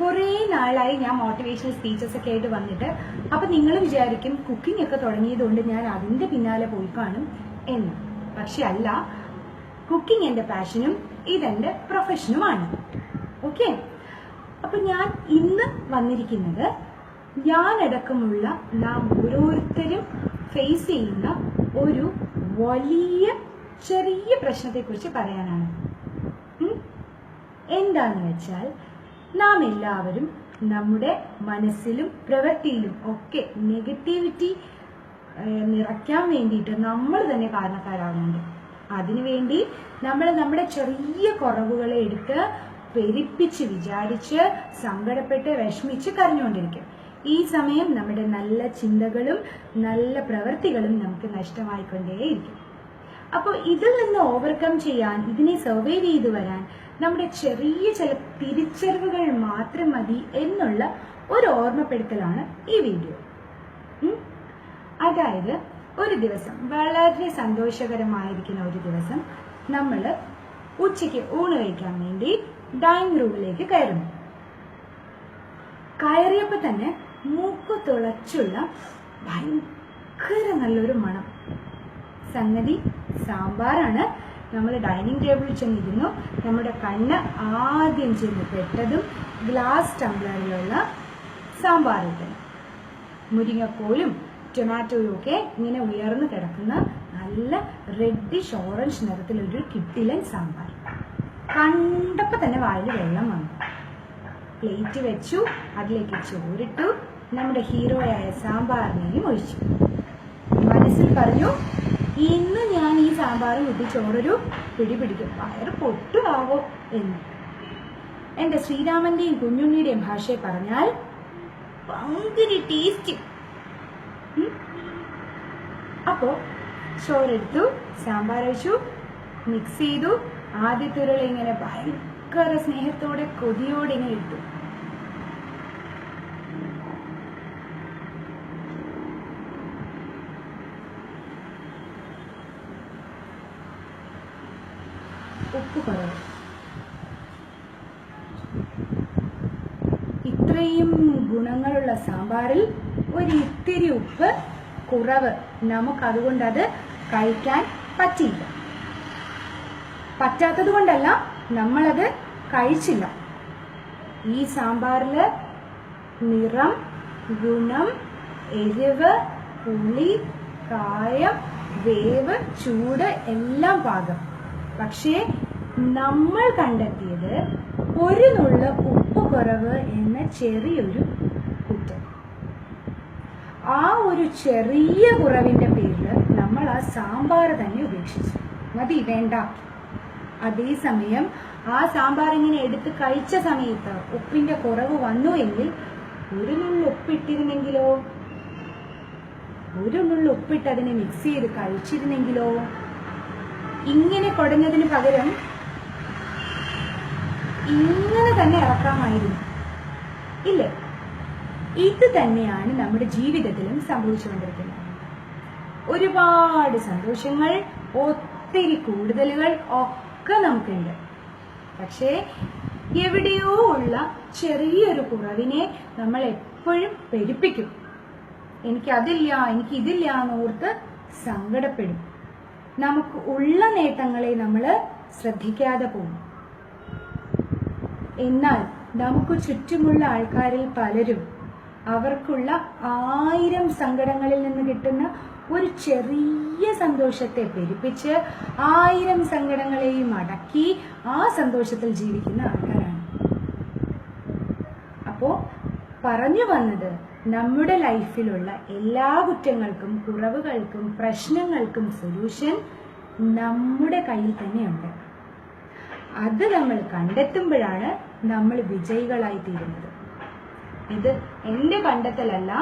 കുറേ നാളായി ഞാൻ മോട്ടിവേഷണൽ സ്പീച്ചസ് ഒക്കെ ആയിട്ട് വന്നിട്ട്. അപ്പൊ നിങ്ങൾ വിചാരിക്കും കുക്കിംഗ് ഒക്കെ തുടങ്ങിയതുകൊണ്ട് ഞാൻ അതിന്റെ പിന്നാലെ പോയി കാണും എന്ന്. പക്ഷെ അല്ല കുക്കിംഗ് എന്റെ പാഷനും ഇതെന്റെ പ്രൊഫഷനുമാണ് ഓക്കെ അപ്പൊ ഞാൻ ഇന്ന് വന്നിരിക്കുന്നത് ഞാനടക്കമുള്ള നാം ഓരോരുത്തരും ഫേസ് ചെയ്യുന്ന ഒരു വലിയ ചെറിയ പ്രശ്നത്തെക്കുറിച്ച് പറയാനാണ്. എന്താണെന്ന് വെച്ചാൽ നാം എല്ലാവരും നമ്മുടെ മനസ്സിലും പ്രവൃത്തിയിലും ഒക്കെ നെഗറ്റിവിറ്റി നിറയ്ക്കാൻ വേണ്ടിയിട്ട് നമ്മൾ തന്നെ കാരണക്കാരാകുന്നുണ്ട് അതിനുവേണ്ടി നമ്മൾ നമ്മുടെ ചെറിയ കുറവുകളെ എടുത്ത് പെരുപ്പിച്ച് വിചാരിച്ച് സങ്കടപ്പെട്ട് വിഷമിച്ച് കരഞ്ഞുകൊണ്ടിരിക്കും. ഈ സമയം നമ്മുടെ നല്ല ചിന്തകളും നല്ല പ്രവൃത്തികളും നമുക്ക് നഷ്ടമായിക്കൊണ്ടേയിരിക്കും. അപ്പോൾ ഇതിൽ നിന്ന് ഓവർകം ചെയ്യാൻ ഇതിനെ സർവൈവ് ചെയ്തു വരാൻ നമ്മുടെ ചെറിയ ചില തിരിച്ചറിവുകൾ മാത്രം മതി എന്നുള്ള ഒരു ഓർമ്മപ്പെടുത്തലാണ് ഈ വീഡിയോ. അതായത് ഒരു ദിവസം വളരെ സന്തോഷകരമായിരിക്കുന്ന ഒരു ദിവസം നമ്മൾ ഉച്ചയ്ക്ക് ഊണ് കഴിക്കാൻ വേണ്ടി ഡൈനിങ് റൂമിലേക്ക് കയറുന്നു. കയറിയപ്പോൾ തന്നെ മൂക്ക് തുളച്ചുള്ള ഭയങ്കര നല്ലൊരു മണം. സംഗതി സാമ്പാറാണ്. നമ്മൾ ഡൈനിങ് ടേബിളിൽ ചെന്നിരുന്നു. നമ്മുടെ കണ്ണ് ആദ്യം ചെന്ന് പെട്ടതും ഗ്ലാസ് ടംബ്ലറിലുള്ള തന്നെ മുരിങ്ങക്കോലും ടൊമാറ്റോയും ഒക്കെ ഇങ്ങനെ ഉയർന്നു കിടക്കുന്ന നല്ല റെഡിഷ് ഓറഞ്ച് നിറത്തിലൊരു കിട്ടിലൻ സാമ്പാർ. കണ്ടപ്പോൾ തന്നെ വായിൽ വെള്ളം വന്നു. പ്ലേറ്റ് വെച്ചു അതിലേക്ക് ചോറിട്ടു. നമ്മുടെ ഹീറോയായ സാമ്പാറിനെയും ഒഴിച്ചു. മനസ്സിൽ പറഞ്ഞു ഇന്ന് ഞാൻ ഈ സാമ്പാർ കൂട്ടി ചോറൊരു പിടി പിടിക്കും. വയറ് പൊട്ടുകാവോ എന്ന്. എന്റെ ശ്രീരാമന്റെയും കുഞ്ഞുണ്ണിയുടെയും ഭാഷയെ പറഞ്ഞാൽ ഭയങ്കര ടേസ്റ്റ്. അപ്പോ ചോറെടുത്തു സാമ്പാർ വെച്ചു മിക്സ് ചെയ്തു. ആദ്യത്തെ ഉരുള ഇങ്ങനെ ഭയങ്കര സ്നേഹത്തോടെ കൊതിയോടെ ഇങ്ങനെ ഇട്ടു. ഇത്രയും ഗുണങ്ങളുള്ള സാമ്പാറിൽ ഒരു ഇത്തിരി ഉപ്പ് കുറവ് നമുക്ക് അതുകൊണ്ട് അത് കഴിക്കാൻ പറ്റിയില്ല. പറ്റാത്തത് കൊണ്ടല്ല നമ്മളത് കഴിച്ചില്ല. ഈ സാമ്പാറിൽ നിറം ഗുണം എരിവ് പുളി കായം വേവ് ചൂട് എല്ലാം പാകം. പക്ഷേ നമ്മൾ കണ്ടെത്തിയത് ഒരു നുള്ള ഉപ്പ് കുറവ് എന്ന ചെറിയൊരു കുറ്റം. ആ ഒരു ചെറിയ കുറവിന്റെ പേരിൽ നമ്മൾ ആ സാമ്പാർ തന്നെ ഉപേക്ഷിച്ചു. മതി വേണ്ട. അതേസമയം ആ സാമ്പാർ ഇങ്ങനെ എടുത്ത് കഴിച്ച സമയത്ത് ഉപ്പിന്റെ കുറവ് വന്നു എങ്കിൽ ഒരു നുള്ളു ഉപ്പിട്ടിരുന്നെങ്കിലോ? ഒരു നുള്ളു ഉപ്പിട്ട് അതിനെ മിക്സ് ചെയ്ത് കഴിച്ചിരുന്നെങ്കിലോ? ഇങ്ങനെ കുടഞ്ഞതിന് പകരം ഇങ്ങനെ തന്നെ ഇറക്കാമായിരുന്നു. ഇല്ലേ? ഇത് തന്നെയാണ് നമ്മുടെ ജീവിതത്തിലും സംഭവിച്ചുകൊണ്ടിരിക്കുന്നത്. ഒരുപാട് സന്തോഷങ്ങൾ ഒത്തിരി കൂടുതലുകൾ ഒക്കെ നമുക്കുണ്ട്. പക്ഷേ എവിടെയോ ഉള്ള ചെറിയൊരു കുറവിനെ നമ്മൾ എപ്പോഴും പെരുപ്പിക്കും. എനിക്ക് അതില്ല എനിക്ക് ഇതില്ല എന്നോർത്ത് സങ്കടപ്പെടും. നമുക്ക് ഉള്ള നേട്ടങ്ങളെ നമ്മൾ ശ്രദ്ധിക്കാതെ പോകും. എന്നാൽ നമുക്ക് ചുറ്റുമുള്ള ആൾക്കാരിൽ പലരും അവർക്കുള്ള ആയിരം സങ്കടങ്ങളിൽ നിന്ന് കിട്ടുന്ന ഒരു ചെറിയ സന്തോഷത്തെ പെരുപ്പിച്ച് ആയിരം സങ്കടങ്ങളെയും അടക്കി ആ സന്തോഷത്തിൽ ജീവിക്കുന്ന ആൾക്കാരാണ്. അപ്പോൾ പറഞ്ഞു വന്നത് നമ്മുടെ ലൈഫിലുള്ള എല്ലാ കുറ്റങ്ങൾക്കും കുറവുകൾക്കും പ്രശ്നങ്ങൾക്കും സൊല്യൂഷൻ നമ്മുടെ കയ്യിൽ തന്നെയുണ്ട്. അത് നമ്മൾ കണ്ടെത്തുമ്പോഴാണ് നമ്മൾ വിജയികളായി തീരുന്നത്. ഇത് എന്റെ കണ്ടെത്തലല്ല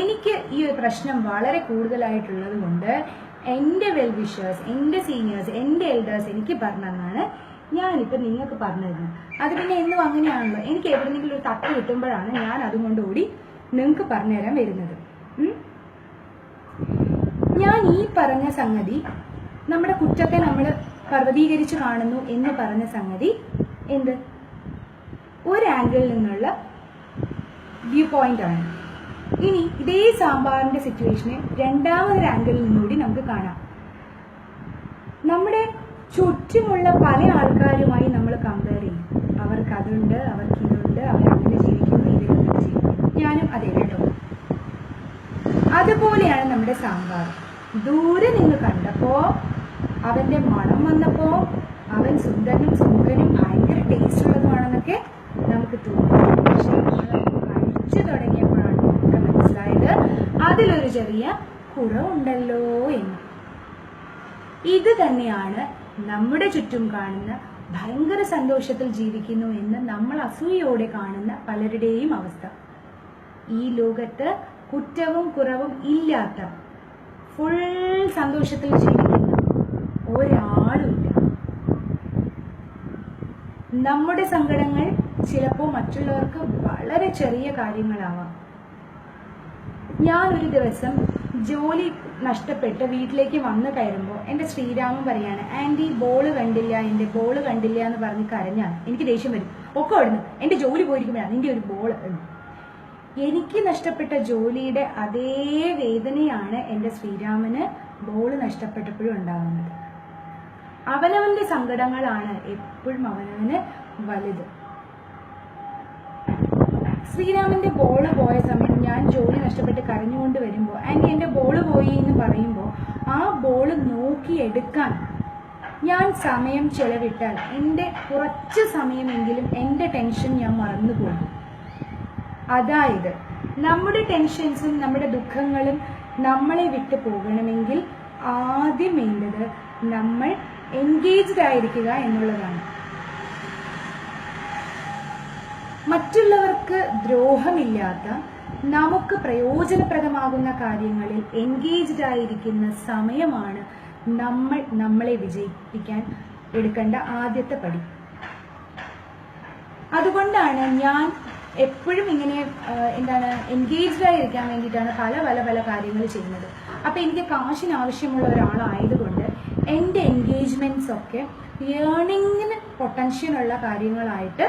എനിക്ക് ഈ ഒരു പ്രശ്നം വളരെ കൂടുതലായിട്ടുള്ളത് കൊണ്ട് എന്റെ വെൽവിഷേഴ്സ് എന്റെ സീനിയേഴ്സ് എന്റെ എൽഡേഴ്സ് എനിക്ക് പറഞ്ഞതെന്നാണ് ഞാനിപ്പോൾ നിങ്ങൾക്ക് പറഞ്ഞു തരുന്നത് അത് പിന്നെ എന്നും അങ്ങനെയാണല്ലോ. എനിക്ക് എവിടെന്നെങ്കിലും ഒരു തട്ട് കിട്ടുമ്പോഴാണ് ഞാൻ അതുകൊണ്ട് ഓടി നിങ്ങൾക്ക് പറഞ്ഞുതരാൻ വരുന്നത്. ഞാൻ ഈ പറഞ്ഞ സംഗതി നമ്മുടെ കുറ്റത്തെ നമ്മൾ പർവതീകരിച്ച് കാണുന്നു എന്ന് പറഞ്ഞ സംഗതി എന്ത്? ഒരു ആംഗിളിൽ നിന്നുള്ള വ്യൂ പോയിന്റ് ആണ്. ഇനി ഇതേ സാമ്പാറിന്റെ സിറ്റുവേഷനെ രണ്ടാമതൊരു ആംഗിളിൽ നിന്നുകൂടി നമുക്ക് കാണാം. നമ്മുടെ ചുറ്റുമുള്ള പല ആൾക്കാരുമായി നമ്മൾ കമ്പയർ ചെയ്യും. അവർക്ക് അതുണ്ട് അവർക്ക് ഇതുണ്ട് അവർ അങ്ങനെ ജീവിക്കുന്നു ഇതിലൊന്നും ജീവിക്കുന്നു. ഞാനും അതേ കേട്ടോ. അതുപോലെയാണ് നമ്മുടെ സാമ്പാർ. ദൂരെ നിന്ന് കണ്ടപ്പോ അവന്റെ മണം വന്നപ്പോ അവൻ സുന്ദരനും സുന്ദരനും ഉള്ളതുമാണെന്നൊക്കെ നമുക്ക് തോന്നി പക്ഷേ നമ്മളത് കഴിച്ചു തുടങ്ങിയപ്പോഴാണ് മനസ്സിലായത്. അതിലൊരു ചെറിയ കുറവുണ്ടല്ലോ എന്ന്. ഇത് തന്നെയാണ് നമ്മുടെ ചുറ്റും കാണുന്ന ഭയങ്കര സന്തോഷത്തിൽ ജീവിക്കുന്നു എന്ന് നമ്മൾ അസൂയയോടെ കാണുന്ന പലരുടെയും അവസ്ഥ. ഈ ലോകത്ത് കുറ്റവും കുറവും ഇല്ലാത്ത ഫുൾ സന്തോഷത്തിൽ ജീവിക്കുന്ന ഒരാളുമില്ല നമ്മുടെ സങ്കടങ്ങൾ ചിലപ്പോൾ മറ്റുള്ളവർക്ക് വളരെ ചെറിയ കാര്യങ്ങളാവാം. ഞാനൊരു ദിവസം ജോലി നഷ്ടപ്പെട്ട് വീട്ടിലേക്ക് വന്നു കയറുമ്പോൾ എന്റെ ശ്രീരാമൻ പറയാണ് ആന്റി ബോൾ കണ്ടില്ല എന്റെ ബോൾ കണ്ടില്ല എന്ന് പറഞ്ഞ് കരഞ്ഞാൽ എനിക്ക് ദേഷ്യം വരും. ഒക്കെ അവിടുന്ന്? എന്റെ ജോലി പോയിരിക്കുമ്പോഴാണ് നിന്റെ ഒരു എന്ന്. എനിക്ക് നഷ്ടപ്പെട്ട ജോലിയുടെ അതേ വേദനയാണ് എന്റെ ശ്രീരാമന് ബോൾ നഷ്ടപ്പെട്ടപ്പോഴും ഉണ്ടാകുന്നത് അവനവന്റെ സങ്കടങ്ങളാണ് എപ്പോഴും അവനവന് വലുത്. ശ്രീരാമന്റെ ബോൾ പോയ സമയം ഞാൻ ജോലി നഷ്ടപ്പെട്ട് കരഞ്ഞുകൊണ്ട് വരുമ്പോൾ ആന്റി എന്റെ ബോൾ പോയി എന്ന് പറയുമ്പോൾ ആ ബോൾ നോക്കിയെടുക്കാൻ ഞാൻ സമയം ചെലവിട്ടാൽ എന്റെ കുറച്ച് സമയമെങ്കിലും എന്റെ ടെൻഷൻ ഞാൻ മറന്നുപോകും. അതായത് നമ്മുടെ ടെൻഷൻസും നമ്മുടെ ദുഃഖങ്ങളും നമ്മളെ വിട്ടു പോകണമെങ്കിൽ ആദ്യം വേണ്ടത് നമ്മൾ എൻഗേജ്ഡ് ആയിരിക്കുക എന്നുള്ളതാണ്. മറ്റുള്ളവർക്ക് ദ്രോഹമില്ലാത്ത നമുക്ക് പ്രയോജനപ്രദമാകുന്ന കാര്യങ്ങളിൽ എൻഗേജ്ഡ് ആയിരിക്കുന്ന സമയമാണ് നമ്മൾ നമ്മളെ വിജയിപ്പിക്കാൻ എടുക്കേണ്ട ആദ്യത്തെ പടി. അതുകൊണ്ടാണ് ഞാൻ എപ്പോഴും ഇങ്ങനെ എന്താണ് എൻഗേജ്ഡ് ആയിരിക്കാൻ വേണ്ടിയിട്ടാണ് പല പല പല കാര്യങ്ങൾ ചെയ്യുന്നത്. അപ്പം എനിക്ക് കാശിന് ആവശ്യമുള്ള ഒരാളായതുകൊണ്ട് എന്റെ എൻഗേജ്മെന്റ്സ് ഒക്കെ ഏണിങ്ങിന് പൊട്ടൻഷ്യലുള്ള കാര്യങ്ങളായിട്ട്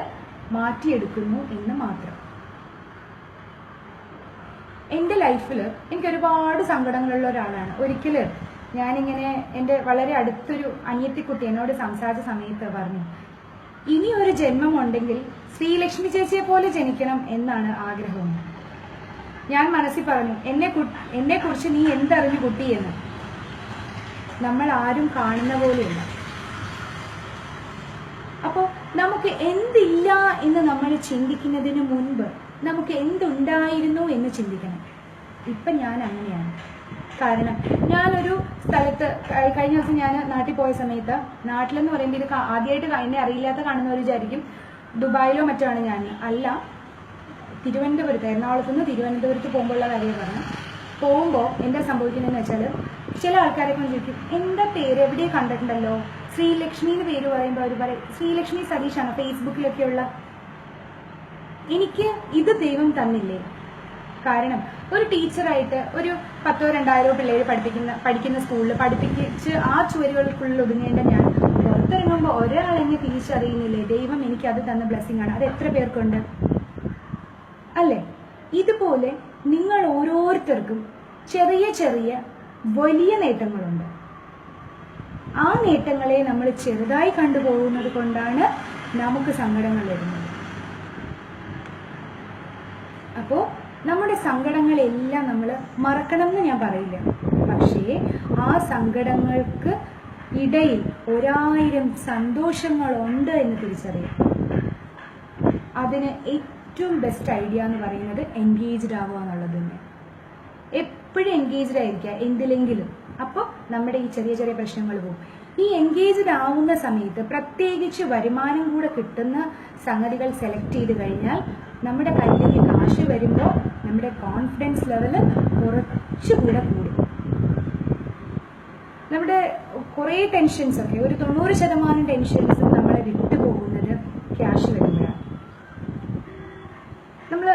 മാറ്റിയെടുക്കുന്നു എന്ന് മാത്രം. എന്റെ ലൈഫിൽ എനിക്ക് ഒരുപാട് സങ്കടങ്ങളുള്ള ഒരാളാണ്. ഒരിക്കൽ ഞാനിങ്ങനെ എന്റെ വളരെ അടുത്തൊരു അനിയത്തിക്കുട്ടി എന്നോട് സംസാരിച്ച സമയത്ത് പറഞ്ഞു ഇനി ഒരു ജന്മം ഉണ്ടെങ്കിൽ ശ്രീലക്ഷ്മി ചേച്ചിയെ പോലെ ജനിക്കണം എന്നാണ് ആഗ്രഹം. ഞാൻ മനസ്സിൽ പറഞ്ഞു എന്നെ എന്നെ കുറിച്ച് നീ എന്തറിഞ്ഞു കുട്ടി എന്ന്? നമ്മൾ ആരും കാണുന്ന പോലെയല്ല. അപ്പോൾ നമുക്ക് എന്തില്ല എന്ന് നമ്മൾ ചിന്തിക്കുന്നതിന് മുൻപ് നമുക്ക് എന്തുണ്ടായിരുന്നു എന്ന് ചിന്തിക്കണം. ഇപ്പം ഞാൻ അങ്ങനെയാണ്. കാരണം ഞാനൊരു സ്ഥലത്ത് കഴിഞ്ഞ ദിവസം ഞാൻ നാട്ടിൽ പോയ സമയത്ത് നാട്ടിലെന്ന് പറയുമ്പോൾ ഇത് ആദ്യമായിട്ട് എന്നെ അറിയില്ലാത്ത കാണുന്നവർ വിചാരിക്കും ദുബായിലോ മറ്റോ ആണ് ഞാൻ. അല്ല തിരുവനന്തപുരത്ത് എറണാകുളത്ത് നിന്ന് തിരുവനന്തപുരത്ത് പോകുമ്പോഴുള്ള കാര്യം പറഞ്ഞു. പോകുമ്പോൾ എന്താ സംഭവിക്കുന്നതെന്ന് വെച്ചാൽ ചില ആൾക്കാരെ കൊണ്ട് ചോദിക്കും എന്താ പേര്? എവിടെ കണ്ടിട്ടുണ്ടല്ലോ? ശ്രീലക്ഷ്മി എന്ന് പേര് പറയുമ്പോൾ അവർ പറയും ശ്രീലക്ഷ്മി സതീഷാണ് ഫേസ്ബുക്കിലൊക്കെയുള്ള? എനിക്ക് ഇത് ദൈവം തന്നില്ലേ? കാരണം ഒരു ടീച്ചറായിട്ട് ഒരു പത്തോ രണ്ടായിരോ പിള്ളേർ പഠിപ്പിക്കുന്ന പഠിക്കുന്ന സ്കൂളിൽ പഠിപ്പിച്ച് ആ ചുവരുകൾക്കുള്ളിൽ ഒതുങ്ങേണ്ട ഞാൻ പുറത്തിറങ്ങുമ്പോൾ ഒരാൾ എന്നെ തിരിച്ചറിയുന്നില്ലേ? ദൈവം എനിക്ക് അത് തന്ന ബ്ലെസ്സിങ് ആണ്. അത് എത്ര പേർക്കുണ്ട്? അല്ലേ? ഇതുപോലെ നിങ്ങൾ ഓരോരുത്തർക്കും ചെറിയ ചെറിയ വലിയ നേട്ടങ്ങളുണ്ട്. ആ നേട്ടങ്ങളെ നമ്മൾ ചെറുതായി കണ്ടുപോകുന്നത് കൊണ്ടാണ് നമുക്ക് സങ്കടങ്ങൾ വരുന്നത്. അപ്പോൾ നമ്മുടെ സങ്കടങ്ങളെല്ലാം നമ്മൾ മറക്കണം എന്ന് ഞാൻ പറയില്ല. പക്ഷേ ആ സങ്കടങ്ങൾക്ക് ഇടയിൽ ഒരായിരം സന്തോഷങ്ങളുണ്ട് എന്ന് തിരിച്ചറിയാം. അതിന് ഏറ്റവും ബെസ്റ്റ് ഐഡിയ എന്ന് പറയുന്നത് എൻഗേജ്ഡ് ആവുക എന്നുള്ളത് തന്നെ. എപ്പോഴും എൻഗേജ്ഡ് ആയിരിക്കുക എന്തിലെങ്കിലും. അപ്പോൾ നമ്മുടെ ഈ ചെറിയ ചെറിയ പ്രശ്നങ്ങൾ പോകും. ഈ എൻഗേജ്ഡ് ആവുന്ന സമയത്ത് പ്രത്യേകിച്ച് വരുമാനം കൂടെ കിട്ടുന്ന സംഗതികൾ സെലക്ട് ചെയ്ത് കഴിഞ്ഞാൽ നമ്മുടെ കയ്യിലേക്ക് കാശ് വരുമ്പോൾ നമ്മുടെ കോൺഫിഡൻസ് ലെവൽ കുറച്ചുകൂടെ കൂടും. നമ്മുടെ കുറേ ടെൻഷൻസ് ഒക്കെ ഒരു തൊണ്ണൂറ് ശതമാനം ടെൻഷൻസും നമ്മളെ വിട്ടുപോകുന്നത് ക്യാഷ് വരുമ്പോഴാണ് നമ്മൾ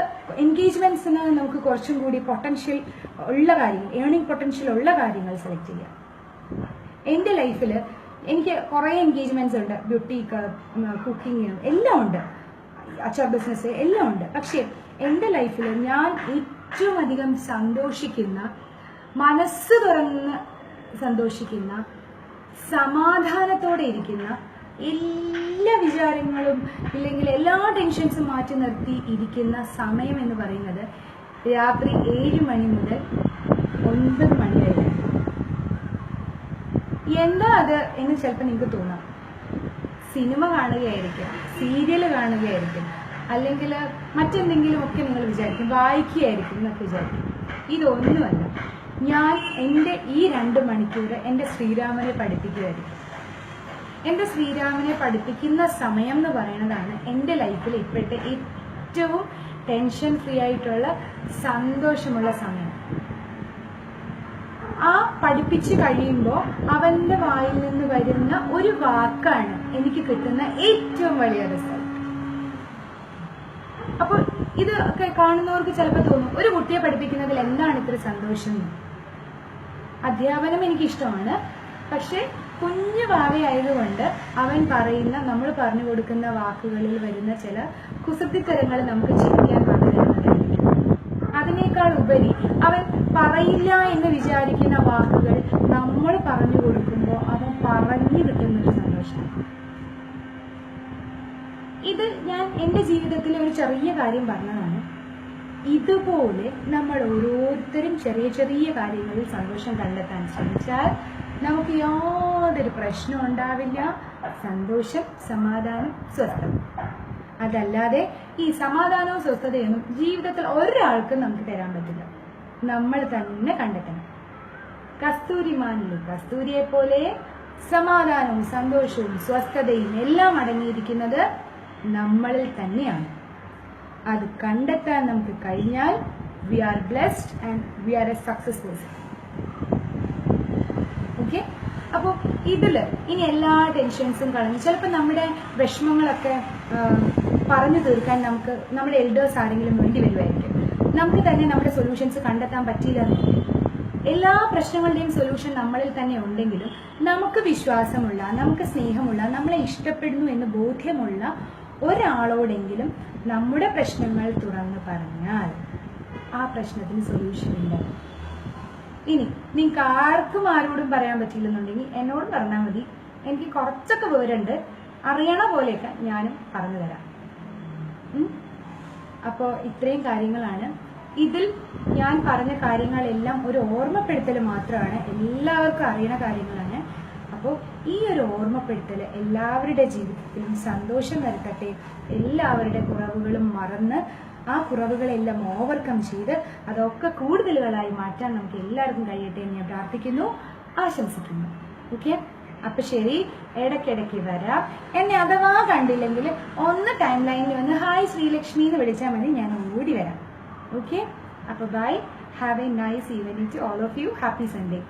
എൻഗേജ്മെന്റ്സിന് നമുക്ക് കുറച്ചും കൂടി പൊട്ടൻഷ്യൽ ഉള്ള കാര്യങ്ങൾ ഏണിംഗ് പൊട്ടൻഷ്യൽ ഉള്ള കാര്യങ്ങൾ സെലക്ട് ചെയ്യാം. എന്റെ ലൈഫിൽ എനിക്ക് കുറേ എൻഗേജ്മെന്റ്സ് ഉണ്ട്. ബ്യൂട്ടി കുക്കിംഗ് എല്ലാം ഉണ്ട്. അച്ചാർ ബിസിനസ് എല്ലാം ഉണ്ട്. പക്ഷേ എന്റെ ലൈഫിൽ ഞാൻ ഏറ്റവും അധികം സന്തോഷിക്കുന്ന മനസ്സ് തുറന്ന് സന്തോഷിക്കുന്ന സമാധാനത്തോടെ ഇരിക്കുന്ന എല്ലാ വിചാരങ്ങളും ഇല്ലെങ്കിൽ എല്ലാ ടെൻഷൻസും മാറ്റി നിർത്തി ഇരിക്കുന്ന സമയം എന്ന് പറയുന്നത് രാത്രി ഏഴ് മണി മുതൽ ഒൻപത് മണി വരെ. എന്താ അത് എന്ന് ചിലപ്പോൾ നിങ്ങൾക്ക് തോന്നാം. സിനിമ കാണുകയായിരിക്കും സീരിയൽ കാണുകയായിരിക്കും അല്ലെങ്കിൽ മറ്റെന്തെങ്കിലും ഒക്കെ നിങ്ങൾ വിചാരിക്കും വായിക്കുകയായിരിക്കും എന്നൊക്കെ വിചാരിക്കും. ഇതൊന്നുമല്ല. ഞാൻ എന്റെ ഈ രണ്ട് മണിക്കൂർ എന്റെ ശ്രീരാമനെ പഠിപ്പിക്കുമായിരിക്കും. എന്റെ ശ്രീരാമനെ പഠിപ്പിക്കുന്ന സമയം എന്ന് പറയുന്നതാണ് എന്റെ ലൈഫിൽ ഇപ്പോഴത്തെ ഏറ്റവും ടെൻഷൻ ഫ്രീ ആയിട്ടുള്ള സന്തോഷമുള്ള സമയം. ആ പഠിപ്പിച്ച് കഴിയുമ്പോൾ അവന്റെ വായിൽ നിന്ന് വരുന്ന ഒരു വാക്കാണ് എനിക്ക് കിട്ടുന്ന ഏറ്റവും വലിയ റിസൾട്ട് അപ്പോൾ ഇത് ഒക്കെ കാണുന്നവർക്ക് ചിലപ്പോൾ തോന്നും ഒരു കുട്ടിയെ പഠിപ്പിക്കുന്നതിൽ എന്താണ് ഇത്ര സന്തോഷം? അധ്യാപനം എനിക്കിഷ്ടമാണ്. പക്ഷെ കുഞ്ഞു ഭാവിയായതുകൊണ്ട് അവൻ പറയുന്ന നമ്മൾ പറഞ്ഞു കൊടുക്കുന്ന വാക്കുകളിൽ വരുന്ന ചില കുസൃതിത്തരങ്ങൾ നമുക്ക് ചിരിക്കാൻ പറ്റുന്നതായിരിക്കും അതിനേക്കാൾ ഉപരി അവൻ പറയില്ല എന്ന് വിചാരിക്കുന്ന വാക്കുകൾ നമ്മൾ പറഞ്ഞു കൊടുക്കുമ്പോൾ അവൻ പറഞ്ഞു കിട്ടുന്നൊരു സന്തോഷം. ഇത് ഞാൻ എന്റെ ജീവിതത്തിലെ ഒരു ചെറിയ കാര്യം പറഞ്ഞതാണ്. ഇതുപോലെ നമ്മൾ ഓരോരുത്തരും ചെറിയ ചെറിയ കാര്യങ്ങളിൽ സന്തോഷം കണ്ടെത്താൻ ശ്രമിച്ചാൽ നമുക്ക് യാതൊരു പ്രശ്നം ഉണ്ടാവില്ല. സന്തോഷം സമാധാനം സ്വസ്ഥം അതല്ലാതെ ഈ സമാധാനവും സ്വസ്ഥതയൊന്നും ജീവിതത്തിൽ ഒരാൾക്കും നമുക്ക് തരാൻ പറ്റില്ല. നമ്മൾ തന്നെ കണ്ടെത്തണം. കസ്തൂരിമാനിലെ കസ്തൂരിയെ പോലെ സമാധാനവും സന്തോഷവും സ്വസ്ഥതയും എല്ലാം അടങ്ങിയിരിക്കുന്നത് നമ്മളിൽ തന്നെയാണ്. അത് കണ്ടെത്താൻ നമുക്ക് കഴിഞ്ഞാൽ we are blessed and we are a success person okay? അപ്പോൾ ഇതിൽ ഇനി എല്ലാ ടെൻഷൻസും കളഞ്ഞ് ചിലപ്പോൾ നമ്മുടെ വിഷമങ്ങളൊക്കെ പറഞ്ഞു തീർക്കാൻ നമുക്ക് നമ്മുടെ എൽഡേഴ്സ് ആരെങ്കിലും വേണ്ടി വരുമായിരിക്കും നമുക്ക് തന്നെ നമ്മുടെ സൊല്യൂഷൻസ് കണ്ടെത്താൻ പറ്റിയില്ല എല്ലാ പ്രശ്നങ്ങളുടെയും സൊല്യൂഷൻ നമ്മളിൽ തന്നെ ഉണ്ടെങ്കിലും നമുക്ക് വിശ്വാസമുള്ള നമുക്ക് സ്നേഹമുള്ള നമ്മളെ ഇഷ്ടപ്പെടുന്നു എന്ന് ബോധ്യമുള്ള ഒരാളോടെങ്കിലും നമ്മുടെ പ്രശ്നങ്ങൾ തുറന്ന് പറഞ്ഞാൽ ആ പ്രശ്നത്തിന് സൊല്യൂഷൻ ഉണ്ടാകും ഇനി നിങ്ങൾക്ക് ആർക്കും ആരോടും പറയാൻ പറ്റില്ലെന്നുണ്ടെങ്കിൽ എന്നോട് പറഞ്ഞാൽ മതി. എനിക്ക് കുറച്ചൊക്കെ വിവരമുണ്ട്. അറിയണ പോലെയൊക്കെ ഞാനും പറഞ്ഞു തരാം. അപ്പോൾ ഇത്രയും കാര്യങ്ങളാണ്. ഇതിൽ ഞാൻ പറഞ്ഞ കാര്യങ്ങളെല്ലാം ഒരു ഓർമ്മപ്പെടുത്തൽ മാത്രമാണ്. എല്ലാവർക്കും അറിയണ കാര്യങ്ങളാണ്. അപ്പോൾ ഈ ഒരു ഓർമ്മപ്പെടുത്തൽ എല്ലാവരുടെ ജീവിതത്തിലും സന്തോഷം വരുത്തട്ടെ. എല്ലാവരുടെ കുറവുകളും മറന്ന് ആ കുറവുകളെല്ലാം ഓവർകം ചെയ്ത് അതൊക്കെ കൂടുതലുകളായി മാറ്റാൻ നമുക്ക് എല്ലാവർക്കും കഴിയട്ടെ എന്ന് ഞാൻ പ്രാർത്ഥിക്കുന്നു. ആശംസിക്കുന്നു. ഓക്കെ അപ്പൊ ശരി ഇടയ്ക്കിടയ്ക്ക് വരാം. എന്നെ അഥവാ കണ്ടില്ലെങ്കിൽ ഒന്ന് ടൈം ലൈനിൽ വന്ന് ഹായ് ശ്രീലക്ഷ്മി എന്ന് വിളിച്ചാൽ മതി ഞാൻ ഓടി വരാം. ഓക്കെ അപ്പോൾ bye have a nice evening to all of you happy Sunday